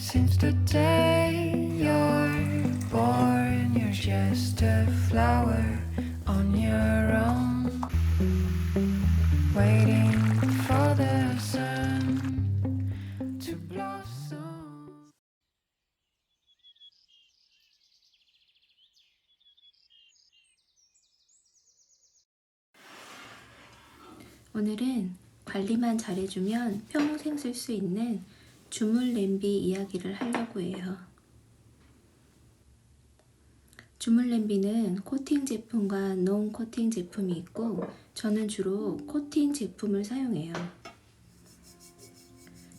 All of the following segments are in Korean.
Since the day you're born, you're just a flower on your own, waiting for the sun to blossom. 오늘은 관리만 잘해주면 평생 쓸 수 있는 주물 냄비 이야기를 하려고 해요. 주물 냄비는 코팅 제품과 논 코팅 제품이 있고 저는 주로 코팅 제품을 사용해요.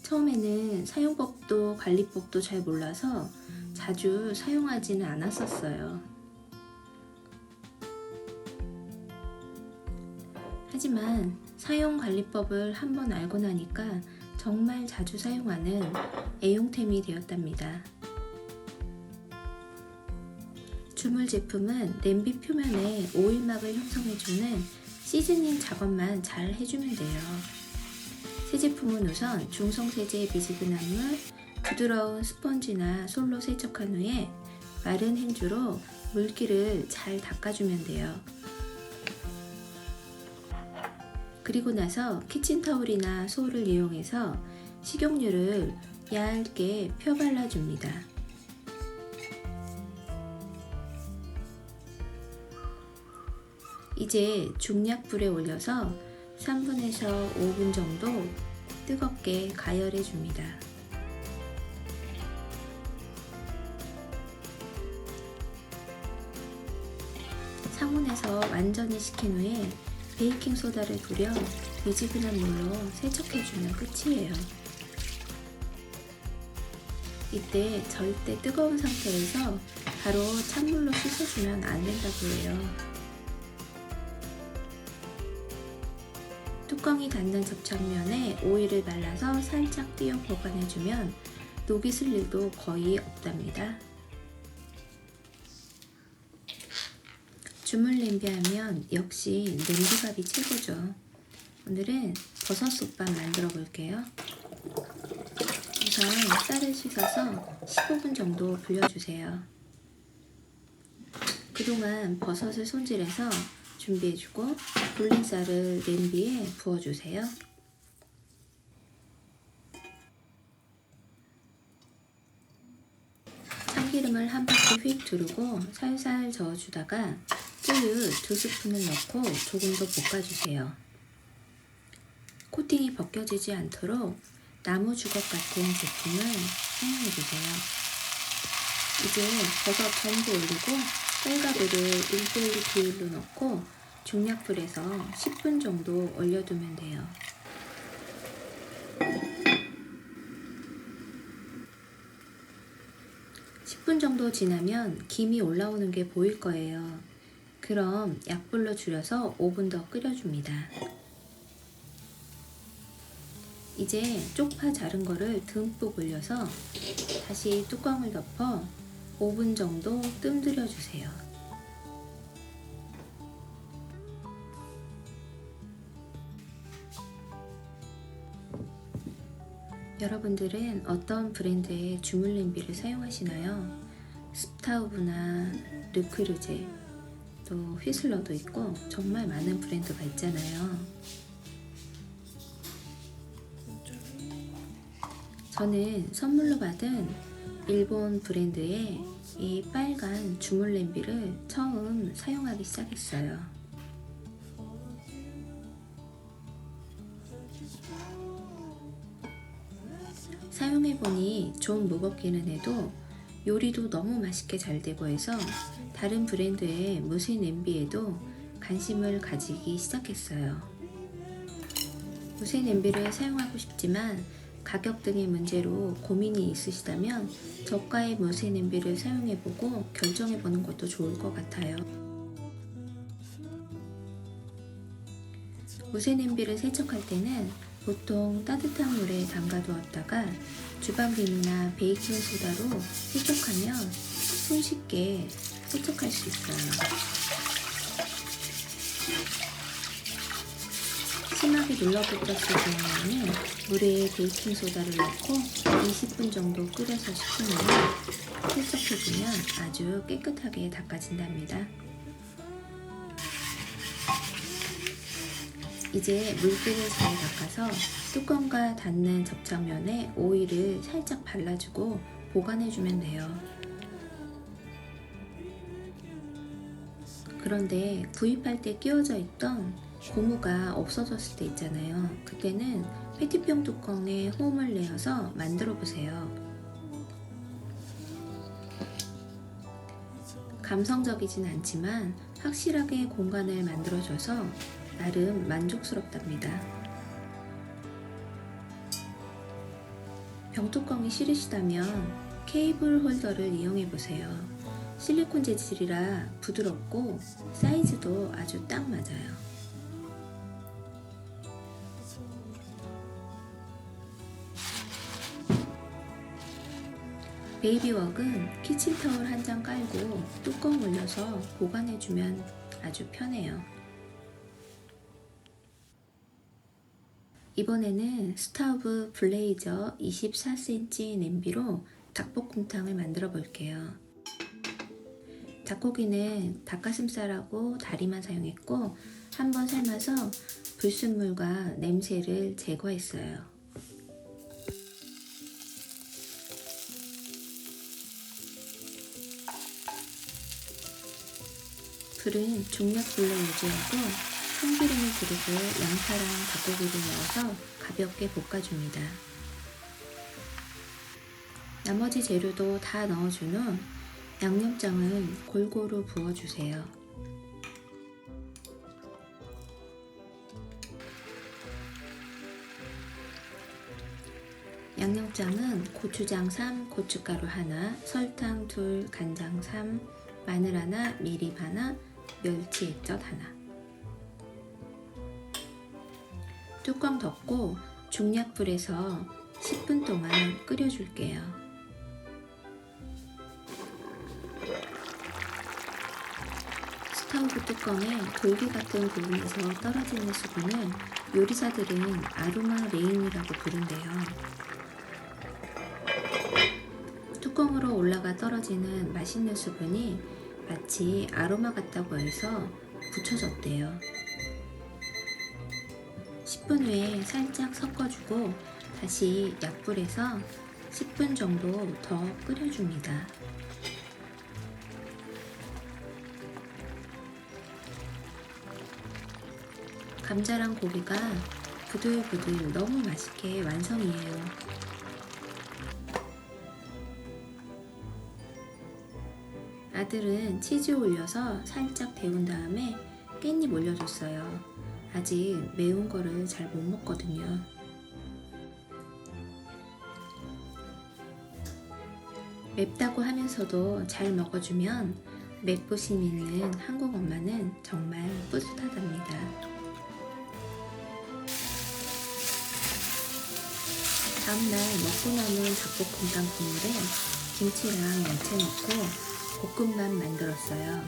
처음에는 사용법도 관리법도 잘 몰라서 자주 사용하지는 않았었어요. 하지만 사용 관리법을 한번 알고 나니까 정말 자주 사용하는 애용템이 되었답니다. 주물 제품은 냄비 표면에 오일막을 형성해주는 시즈닝 작업만 잘 해주면 돼요. 새 제품은 우선 중성세제 미지근한 물, 부드러운 스펀지나 솔로 세척한 후에 마른 행주로 물기를 잘 닦아주면 돼요. 그리고 나서 키친타올이나 소를 이용해서 식용유를 얇게 펴 발라줍니다. 이제 중약불에 올려서 3분에서 5분 정도 뜨겁게 가열해 줍니다. 상온에서 완전히 식힌 후에 베이킹 소다를 뿌려 미지근한 물로 세척해주면 끝이에요. 이때 절대 뜨거운 상태에서 바로 찬물로 씻어주면 안 된다고 해요. 뚜껑이 닿는 접착면에 오일을 발라서 살짝 띄어 보관해주면 녹이 슬 일도 거의 없답니다. 주물 냄비 하면 역시 냄비밥이 최고죠. 오늘은 버섯 솥밥 만들어 볼게요. 우선 쌀을 씻어서 15분 정도 불려주세요. 그동안 버섯을 손질해서 준비해주고 불린 쌀을 냄비에 부어주세요. 참기름을 한 바퀴 휙 두르고 살살 저어주다가 우유 두 스푼을 넣고 조금 더 볶아주세요. 코팅이 벗겨지지 않도록 나무 주걱 같은 제품을 사용해주세요. 이제 버섯 전부 올리고 쌀가루를 1대1 비율로 넣고 중약불에서 10분 정도 올려두면 돼요. (10분) 정도 지나면 김이 올라오는 게 보일 거예요. 그럼 약불로 줄여서 5분 더 끓여줍니다. 이제 쪽파 자른 거를 듬뿍 올려서 다시 뚜껑을 덮어 5분 정도 뜸들여 주세요. 여러분들은 어떤 브랜드의 주물 냄비를 사용하시나요? 스타우브나 르크르제, 또 휘슬러도 있고 정말 많은 브랜드가 있잖아요. 저는 선물로 받은 일본 브랜드의 이 빨간 주물 냄비를 처음 사용하기 시작했어요. 사용해보니 좀 무겁기는 해도 요리도 너무 맛있게 잘 되고 해서 다른 브랜드의 무쇠 냄비에도 관심을 가지기 시작했어요. 무쇠 냄비를 사용하고 싶지만 가격 등의 문제로 고민이 있으시다면 저가의 무쇠 냄비를 사용해보고 결정해보는 것도 좋을 것 같아요. 무쇠 냄비를 세척할 때는 보통 따뜻한 물에 담가두었다가 주방비누나 베이킹 소다로 세척하면 손쉽게 세척할 수 있어요. 심하게 눌러붙었을 경우에는 물에 베이킹 소다를 넣고 20분 정도 끓여서 후에 세척해주면 아주 깨끗하게 닦아진답니다. 이제 물기를 잘 닦아서 뚜껑과 닿는 접착면에 오일을 살짝 발라주고 보관해주면 돼요. 그런데 구입할 때 끼워져 있던 고무가 없어졌을 때 있잖아요. 그때는 페트병 뚜껑에 홈을 내어서 만들어 보세요. 감성적이진 않지만 확실하게 공간을 만들어줘서 나름 만족스럽답니다. 병뚜껑이 싫으시다면 케이블 홀더를 이용해 보세요. 실리콘 재질이라 부드럽고 사이즈도 아주 딱 맞아요. 베이비웍은 키친타월 한장 깔고 뚜껑 올려서 보관해주면 아주 편해요. 이번에는 스타브 블레이저 24cm 냄비로 닭볶음탕을 만들어 볼게요. 닭고기는 닭가슴살하고 다리만 사용했고 한번 삶아서 불순물과 냄새를 제거했어요. 불은 중약불로 유지하고 참기름을 두르고 양파랑 닭고기를 넣어서 가볍게 볶아줍니다. 나머지 재료도 다 넣어준 후 양념장을 골고루 부어주세요. 양념장은 고추장 3, 고춧가루 하나, 설탕 둘, 간장 3, 마늘 하나, 미림 하나, 멸치 액젓 하나. 뚜껑 덮고 중약불에서 10분 동안 끓여줄게요. 스타우브 뚜껑에 돌기 같은 부분에서 떨어지는 수분을 요리사들은 아로마 레인이라고 부른대요. 뚜껑으로 올라가 떨어지는 맛있는 수분이 마치 아로마 같다고 해서 붙여졌대요. 10분 후에 살짝 섞어주고 다시 약불에서 10분 정도 더 끓여줍니다. 감자랑 고기가 부들부들 너무 맛있게 완성이에요. 아들은 치즈 올려서 살짝 데운 다음에 깻잎 올려줬어요. 아직 매운 거를 잘 못 먹거든요. 맵다고 하면서도 잘 먹어주면 맵부심 있는 한국 엄마는 정말 뿌듯하답니다. 다음날 먹고 남은 닭볶음탕 국물에 김치랑 야채 넣고 볶음밥 만들었어요.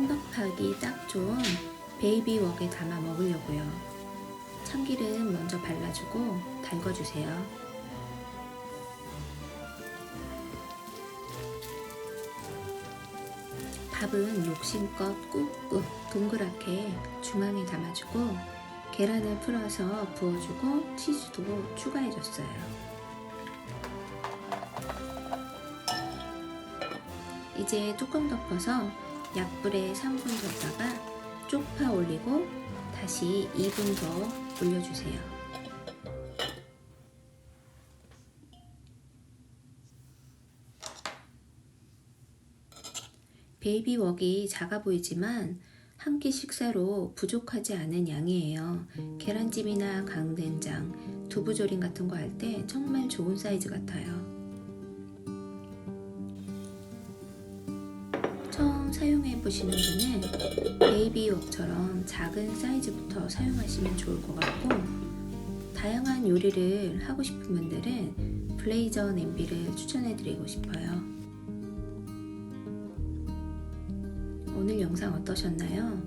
혼밥하기 딱 좋은 베이비 웍에 담아 먹으려고요. 참기름 먼저 발라주고 달궈주세요. 밥은 욕심껏 꾹꾹 동그랗게 중앙에 담아주고 계란을 풀어서 부어주고 치즈도 추가해줬어요. 이제 뚜껑 덮어서 약불에 3분 뒀다가 쪽파 올리고 다시 2분 더 올려주세요. 베이비 웍이 작아 보이지만 한 끼 식사로 부족하지 않은 양이에요. 계란찜이나 강된장, 두부조림 같은 거 할 때 정말 좋은 사이즈 같아요. 사용해 보시는 분은 베이비 웍처럼 작은 사이즈부터 사용하시면 좋을 것 같고 다양한 요리를 하고 싶은 분들은 블레이저 냄비를 추천해 드리고 싶어요. 오늘 영상 어떠셨나요?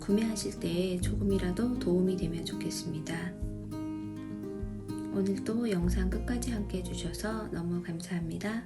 구매하실 때 조금이라도 도움이 되면 좋겠습니다. 오늘도 영상 끝까지 함께 해주셔서 너무 감사합니다.